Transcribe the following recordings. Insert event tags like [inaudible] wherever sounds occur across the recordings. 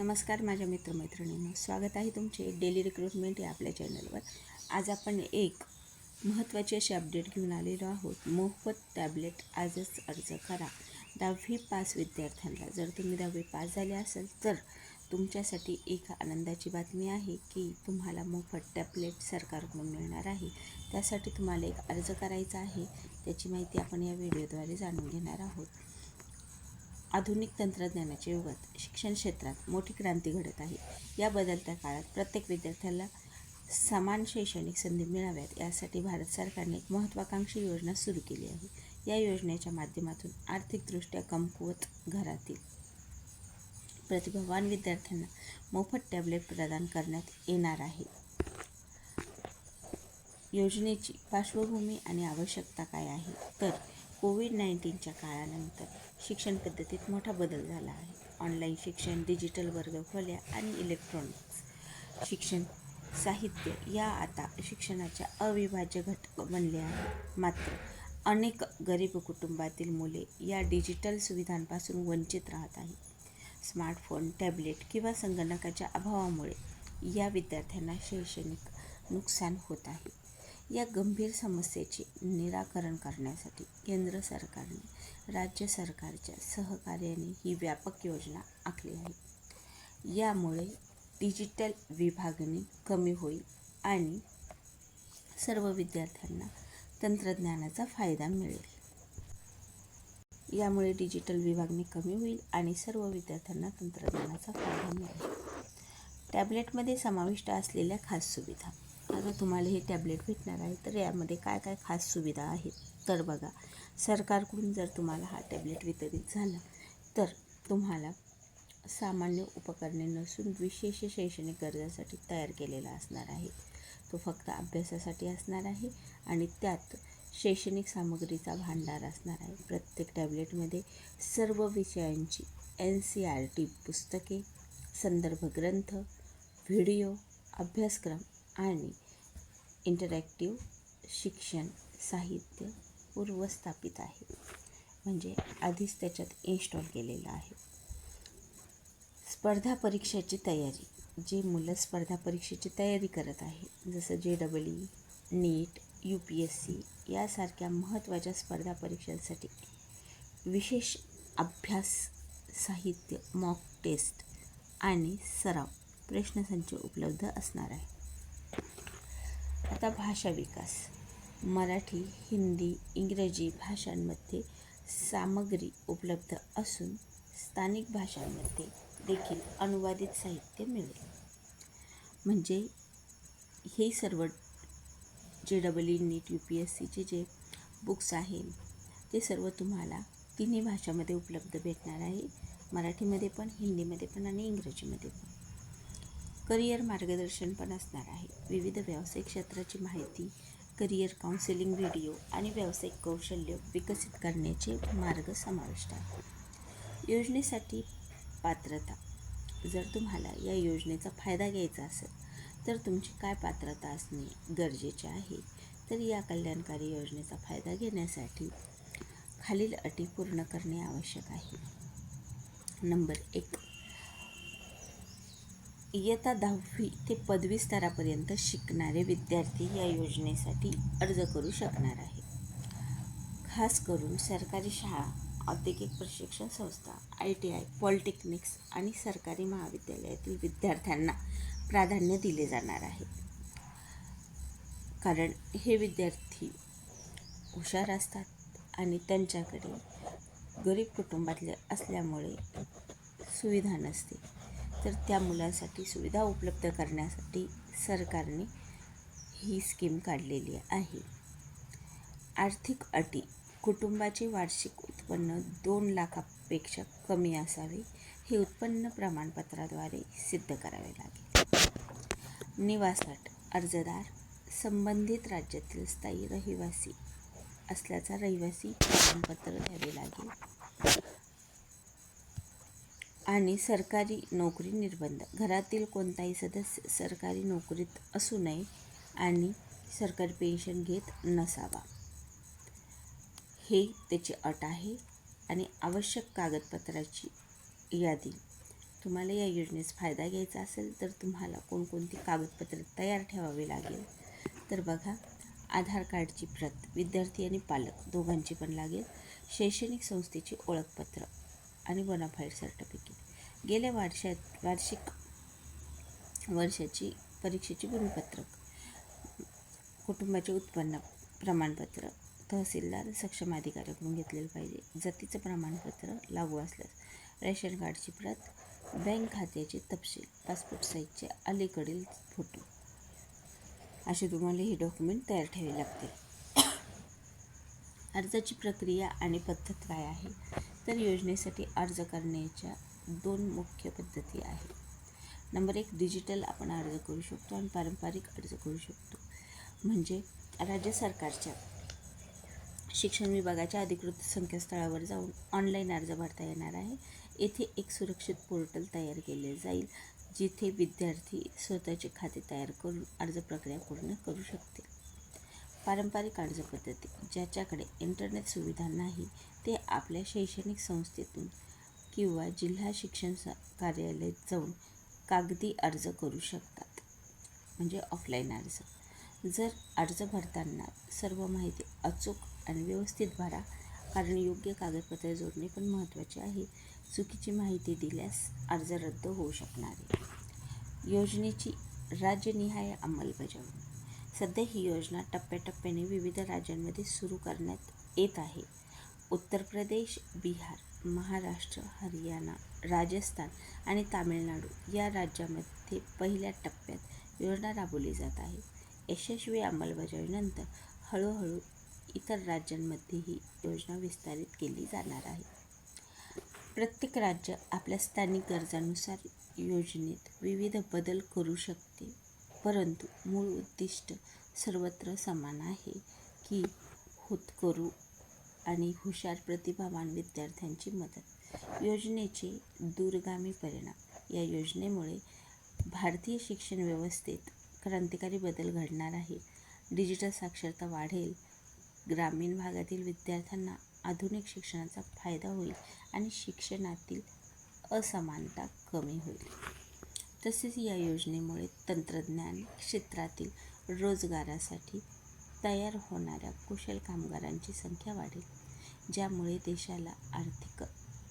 नमस्कार माझ्या मित्रमैत्रिणींनो. स्वागत आहे तुमचे डेली रिक्रुटमेंट या आपल्या चॅनलवर आज आपण एक महत्त्वाची अशी अपडेट घेऊन आलेलो आहोत. मोफत टॅबलेट आजच अर्ज करा. दहावी पास विद्यार्थ्यांना जर तुम्ही दहावी पास झाले असाल तर तुमच्यासाठी एक आनंदाची बातमी आहे की तुम्हाला मोफत टॅबलेट सरकारकडून मिळणार आहे. त्यासाठी तुम्हाला एक अर्ज करायचा आहे. त्याची माहिती आपण या व्हिडिओद्वारे जाणून घेणार आहोत. आधुनिक तंत्रज्ञानाच्या युगात शिक्षण क्षेत्रात मोठी क्रांती घडत आहे. या बदलत्या काळात प्रत्येक विद्यार्थ्याला समान शैक्षणिक संधी मिळाव्यात यासाठी भारत सरकारने एक महत्त्वाकांक्षी योजना सुरू केली आहे. या योजनेच्या माध्यमातून आर्थिकदृष्ट्या कमकुवत घरातील प्रतिभावान विद्यार्थ्यांना मोफत टॅबलेट प्रदान करण्यात येणार आहे. योजनेची पार्श्वभूमी आणि आवश्यकता काय आहे? तर कोविड नाईन्टीनच्या काळानंतर शिक्षण पद्धतीत मोठा बदल झाला आहे. ऑनलाईन शिक्षण डिजिटल वर्गखोल्या आणि इलेक्ट्रॉनिक्स शिक्षण साहित्य या आता शिक्षणाच्या अविभाज्य घटक बनले आहे मात्र अनेक गरीब कुटुंबातील मुले या डिजिटल सुविधांपासून वंचित राहत आहेत. स्मार्टफोन टॅबलेट किंवा संगणकाच्या अभावामुळे या विद्यार्थ्यांना शैक्षणिक नुकसान होत आहे. या गंभीर समस्येचे निराकरण करण्यासाठी केंद्र सरकारने राज्य सरकारच्या सहकार्याने ही व्यापक योजना आखली आहे. यामुळे डिजिटल विभागणी कमी होईल आणि सर्व विद्यार्थ्यांना तंत्रज्ञानाचा फायदा मिळेल. यामुळे डिजिटल विभागणी कमी होईल आणि सर्व विद्यार्थ्यांना तंत्रज्ञानाचा फायदा मिळेल. टॅबलेटमध्ये समाविष्ट असलेल्या खास सुविधा. आता तुम्हाला हे टॅबलेट भेटणार आहे. तर यामध्ये काय काय खास सुविधा आहेत? तर बघा सरकारकडून जर तुम्हाला हा टॅबलेट वितरित झाला तर तुम्हाला सामान्य उपकरणे नसून विशेष शैक्षणिक गरजासाठी तयार केलेला असणार आहे. तो फक्त अभ्यासासाठी असणार आहे आणि त्यात शैक्षणिक सामग्रीचा भांडार असणार आहे. प्रत्येक टॅबलेटमध्ये सर्व विषयांची एन सी आर टी पुस्तके संदर्भ ग्रंथ व्हिडिओ अभ्यासक्रम आणि इंटरॅक्टिव्ह शिक्षण साहित्य पूर्वस्थापित आहे. म्हणजे आधीच त्याच्यात इन्स्टॉल केलेलं आहे. स्पर्धा परीक्षेची तयारी. जे मुलं स्पर्धा परीक्षेची तयारी करत आहे. जसं J double E NEET U P S C यासारख्या महत्त्वाच्या स्पर्धा परीक्षांसाठी विशेष अभ्यास साहित्य मॉक टेस्ट आणि सराव प्रश्नसंच उपलब्ध असणार आहे. आता भाषा विकास. मराठी हिंदी इंग्रजी भाषांमध्ये सामग्री उपलब्ध असून स्थानिक भाषांमध्ये देखील अनुवादित साहित्य मिळेल. म्हणजे हे सर्व J double E NEET U P S सीचे जे बुक्स आहे ते सर्व तुम्हाला तिन्ही भाषामध्ये उपलब्ध भेटणार आहे. मराठीमध्ये पण हिंदीमध्ये पण आणि इंग्रजीमध्ये पण. करिअर मार्गदर्शन पण असणार आहे. विविध व्यावसायिक क्षेत्राची माहिती करिअर काउन्सिलिंग व्हिडिओ आणि व्यावसायिक कौशल्य विकसित करण्याचे मार्ग समाविष्ट आहे योजनेसाठी पात्रता. जर तुम्हाला या योजनेचा फायदा घ्यायचा असेल तर तुमची काय पात्रता असणे गरजेचे आहे तर या कल्याणकारी योजनेचा फायदा घेण्यासाठी खालील अटी पूर्ण करणे आवश्यक आहे. नंबर एक इयत्ता दहावी ते पदवी स्तरापर्यंत शिकणारे विद्यार्थी या योजनेसाठी अर्ज करू शकणार आहे खास करून सरकारी शाळा औद्योगिक प्रशिक्षण संस्था आय टी आय पॉलिटेक्निक्स आणि सरकारी महाविद्यालयातील विद्यार्थ्यांना प्राधान्य दिले जाणार आहे. कारण हे विद्यार्थी हुशार असतात आणि त्यांच्याकडे गरीब कुटुंबातले असल्यामुळे सुविधा नसते. तर त्या मुलांसाठी सुविधा उपलब्ध करण्यासाठी सरकारने ही स्कीम काढलेली आहे. आर्थिक अटी कुटुंबाचे वार्षिक उत्पन्न दोन लाखापेक्षा कमी असावे हे उत्पन्न प्रमाणपत्राद्वारे सिद्ध करावे लागेल. निवासअट अर्जदार संबंधित राज्यातील स्थायी रहिवासी असल्याचा रहिवासी प्रमाणपत्र द्यावे लागेल. आणि सरकारी नोकरी निर्बंध. घरातील कोणताही सदस्य सरकारी नोकरीत असू नये आणि सरकारी पेन्शन घेत नसावा. हे त्याची अट आहे आणि आवश्यक कागदपत्राची यादी. तुम्हाला या योजनेचा फायदा घ्यायचा असेल तर तुम्हाला कोणकोणती कागदपत्रे तयार ठेवावी लागेल? तर बघा आधार कार्डची प्रत विद्यार्थी आणि पालक दोघांची पण लागेल. शैक्षणिक संस्थेची ओळखपत्र आणि बोनाफाईड सर्टिफिकेट गेल्या वर्षात वार्षिक वर्षाची परीक्षेची गुणपत्रक कुटुंबाचे उत्पन्न प्रमाणपत्र तहसीलदार सक्षम अधिकाऱ्याकडून घेतलेलं पाहिजे. जातीचं प्रमाणपत्र लागू असल्यास रेशन कार्डची प्रत बँक खात्याचे तपशील पासपोर्ट साईजचे अलीकडील फोटो असे तुम्हाला हे डॉक्युमेंट तयार ठेवावे लागतील. [coughs] अर्जाची प्रक्रिया आणि पद्धत काय आहे? तर योजनेसाठी अर्ज करण्याच्या दोन मुख्य पद्धती आहेत. नंबर एक डिजिटल आपण अर्ज करू शकतो आणि पारंपरिक अर्ज करू शकतो. म्हणजे राज्य सरकारच्या शिक्षण विभागाच्या अधिकृत संकेतस्थळावर जाऊन ऑनलाईन अर्ज भरता येणार आहे. येथे एक सुरक्षित पोर्टल तयार केले जाईल जिथे विद्यार्थी स्वतःचे खाते तयार करून अर्ज प्रक्रिया पूर्ण करू शकतील. पारंपरिक अर्ज पद्धती ज्याच्याकडे इंटरनेट सुविधा नाही ते आपल्या शैक्षणिक संस्थेतून किंवा जिल्हा शिक्षण स कार्यालयात जाऊन कागदी अर्ज करू शकतात. म्हणजे ऑफलाईन अर्ज. जर अर्ज भरताना सर्व माहिती अचूक आणि व्यवस्थित भरा कारण योग्य कागदपत्रे जोडणे पण महत्त्वाचे आहे. चुकीची माहिती दिल्यास अर्ज रद्द होऊ शकणार आहे. योजनेची राज्यनिहाय अंमलबजावणी. सध्या ही योजना टप्प्याटप्प्याने विविध राज्यांमध्ये सुरू करण्यात येत आहे. उत्तर प्रदेश बिहार महाराष्ट्र हरियाणा राजस्थान आणि तामिळनाडू या राज्यामध्ये पहिल्या टप्प्यात योजना राबवली जात आहे. यशस्वी अंमलबजावणीनंतर हळूहळू इतर राज्यांमध्ये ही योजना विस्तारित केली जाणार आहे. प्रत्येक राज्य आपल्या स्थानिक गरजानुसार योजनेत विविध बदल करू शकते. परंतु मूळ उद्दिष्ट सर्वत्र समान आहे की होतकरू आणि हुशार प्रतिभावान विद्यार्थ्यांची मदत. योजनेचे दूरगामी परिणाम. या योजनेमुळे भारतीय शिक्षण व्यवस्थेत क्रांतिकारी बदल घडणार आहे. डिजिटल साक्षरता वाढेल. ग्रामीण भागातील विद्यार्थ्यांना आधुनिक शिक्षणाचा फायदा होईल आणि शिक्षणातील असमानता कमी होईल. तसेच या योजनेमुळे तंत्रज्ञान क्षेत्रातील रोजगारासाठी तयार होणाऱ्या कुशल कामगारांची संख्या वाढेल ज्यामुळे देशाला आर्थिक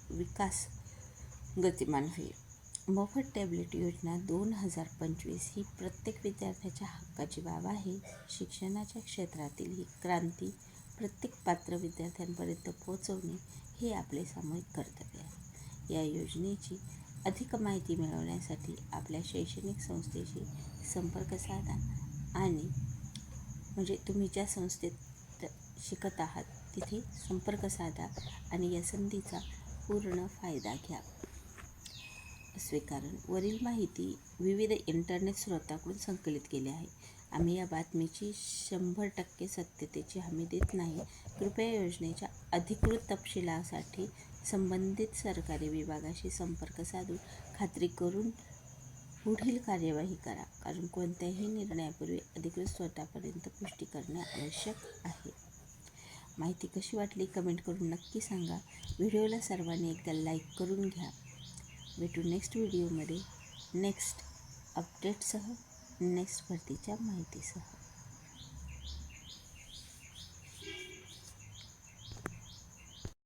विकास गतिमान होईल. मोफत टॅबलेट योजना दोन हजार पंचवीस ही प्रत्येक विद्यार्थ्याच्या हक्काची बाब आहे. शिक्षणाच्या क्षेत्रातील ही क्रांती प्रत्येक पात्र विद्यार्थ्यांपर्यंत पोहोचवणे हे आपले सामूहिक कर्तव्य आहे. या योजनेची अधिक माहिती मिळवण्यासाठी आपल्या शैक्षणिक संस्थेशी संपर्क साधा आणि म्हणजे तुम्ही ज्या संस्थेत शिकत आहात तिथे संपर्क साधा आणि या संधीचा पूर्ण फायदा घ्या. स्वीकारण वरील माहिती विविध इंटरनेट स्रोताकडून संकलित केली आहे. आम्ही या बातमीची शंभर टक्के सत्यतेची हमी देत नाही. कृपया योजनेच्या अधिकृत तपशिलासाठी संबंधित सरकारी विभागाशी संपर्क साधून खात्री करून पुढील कार्यवाही करा. कारण कोणत्याही निर्णयापूर्वी अधिकृत स्वतःपर्यंत पुष्टी करणे आवश्यक आहे. माहिती कशी वाटली कमेंट करून नक्की सांगा. व्हिडिओला सर्वांनी एकदा लाईक करून घ्या. भेटू नेक्स्ट व्हिडिओमध्ये. नेक्स्ट अपडेटसह नेक्स्ट भरतीच्या माहितीसह.